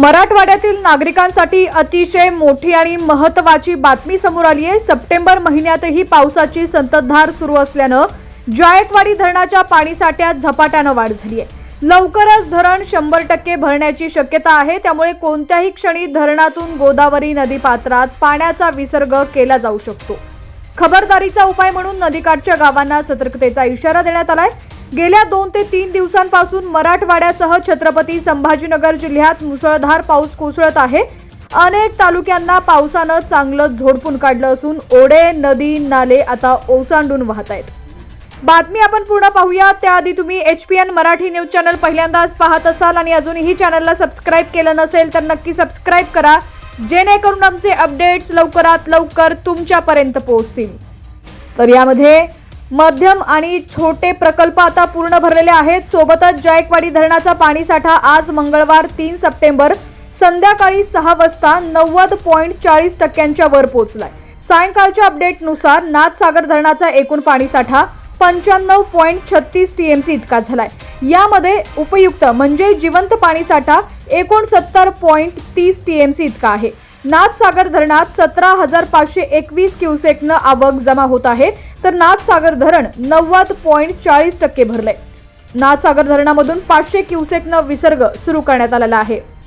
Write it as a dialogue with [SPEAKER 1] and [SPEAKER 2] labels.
[SPEAKER 1] मराठवाड्यातील नागरिकांसाठी अतिशय मोठी आणि महत्त्वाची बातमी समोर आली आहे सप्टेंबर महिन्यातही पावसाची संततधार सुरू असल्यानं जायकवाडी धरणाच्या पाणीसाठ्यात झपाट्यानं वाढ झाली आहे लवकरच धरण शंभर टक्के भरण्याची शक्यता आहे त्यामुळे कोणत्याही क्षणी धरणातून गोदावरी नदीपात्रात पाण्याचा विसर्ग केला जाऊ शकतो खबरदारीचा उपाय म्हणून नदीकाठच्या गावांना सतर्कतेचा इशारा देण्यात आलाय गेल्या दोन ते तीन दिवसांपासून मराठवाड्यासह छत्रपती संभाजीनगर जिल्ह्यात मुसळधार पाऊस कोसळत आहे अनेक तालुक्यांना पावसानं चांगलं झोडपून काढलं असून ओढे नदी नाले आता ओसांडून वाहत आहेत बातमी आपण पूर्ण पाहूया त्याआधी तुम्ही H P N Marathi news channel पहिल्यांदाच पाहत असाल आणि अजूनही चॅनलला सबस्क्राईब केलं नसेल तर नक्की सबस्क्राईब करा जेणेकरून आमचे अपडेट्स लवकरात लवकर तुमच्यापर्यंत पोहोचतील तर यामध्ये मध्यम आणि छोटे प्रकल्प आता पूर्ण भरलेले आहेत सोबतच जायकवाडी धरणाचा पाणीसाठा आज मंगळवार तीन सप्टेंबर संध्याकाळी सहा वाजता नव्वद पॉईंट चाळीस टक्क्यांच्या वर पोहोचलाय सायंकाळच्या अपडेटनुसार नाथसागर धरणाचा एकूण पाणीसाठा पंच्याण्णव पॉईंट छत्तीस टी एम सी इतका झालाय यामध्ये उपयुक्त म्हणजे जिवंत पाणीसाठा एकोणसत्तर पॉईंट तीस टी एम सी इतका आहे नाथसागर धरणात सतरा हजार पाचशे एकवीस क्युसेकनं आवक जमा होत आहे तर नाथसागर धरण नव्वद पॉईंट चाळीस टक्के भरले नाथसागर धरणामधून पाचशे न विसर्ग सुरू करण्यात आलेला आहे